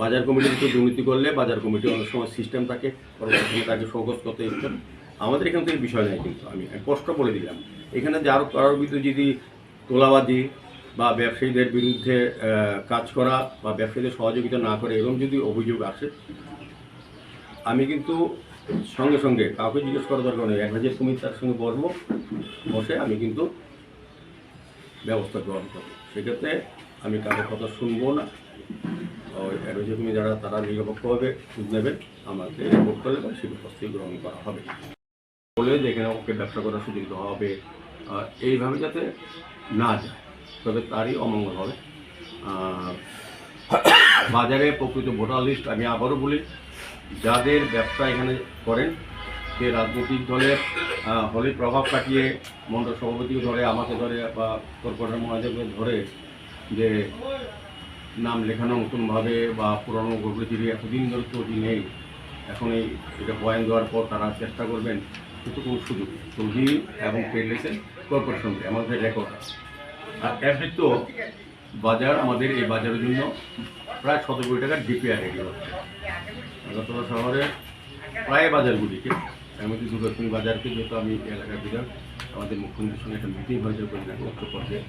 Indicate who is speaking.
Speaker 1: বাজার কমিটিতে দুর্নীতি করলে বাজার কমিটি অনেক সময় সিস্টেম থাকে তাকে শোকজ করতে ইচ্ছেন আমাদের এখান থেকে বিষয় নেই কিন্তু, আমি স্পষ্ট বলে দিলাম। এখানে যার কারোর বিরুদ্ধে যদি তোলাবাজি বা ব্যবসায়ীদের বিরুদ্ধে কাজ করা বা ব্যবসায়ীদের সহযোগিতা না করে এরকম যদি অভিযোগ আসে, আমি কিন্তু সঙ্গে সঙ্গে কাউকে জিজ্ঞেস করার দরকার নেই। এক হাজার কমিটি তার সঙ্গে বসবো, বসে আমি কিন্তু ব্যবস্থা গ্রহণ করব। সেক্ষেত্রে আমি কারোর কথা শুনব না। অ্যাডভাইজার যারা, তারা নিরপেক্ষভাবে সুদ নেবেন আমাকে রিপোর্ট করলে বা সে ব্যবস্থা গ্রহণ করা হবে। বলে যে এখানে ওকে ব্যবসা করার সুযোগ দেওয়া হবে। এইভাবে যাতে না যায়, তবে তারই অমঙ্গল হবে। বাজারে প্রকৃত ভোটার লিস্ট আমি আবারও বলি, যাদের ব্যবসা এখানে করেন যে রাজনৈতিক দলের হলে প্রভাব কাটিয়ে, মন্ডল সভাপতিকে ধরে, আমাকে ধরে, বা কর্পোরেটর মহাদেবকে ধরে, যে নাম লেখানো নতুনভাবে বা পুরনো গর্ভচিরি এতদিন ধরে চৌধুরী নেই। এখন এই এটা বয়ান দেওয়ার পর তারা চেষ্টা করবেন কোনো সুযোগ। চৌধুরী এবং ট্রেড কর্পোরেশন আমাদের রেকর্ড আর এর তো বাজার, আমাদের এই বাজারের জন্য প্রায় শত কোটি টাকার ডিপিআর রেডি হচ্ছে। আগরতলা শহরে প্রায় বাজারগুলিকে, এমনকি দুর্গাপুর বাজারকে যেহেতু আমি এলাকার বিধান আমাদের মুখ্যমন্ত্রীর সঙ্গে একটা মিটিং হয়েছে উচ্চ পর্যায়ে।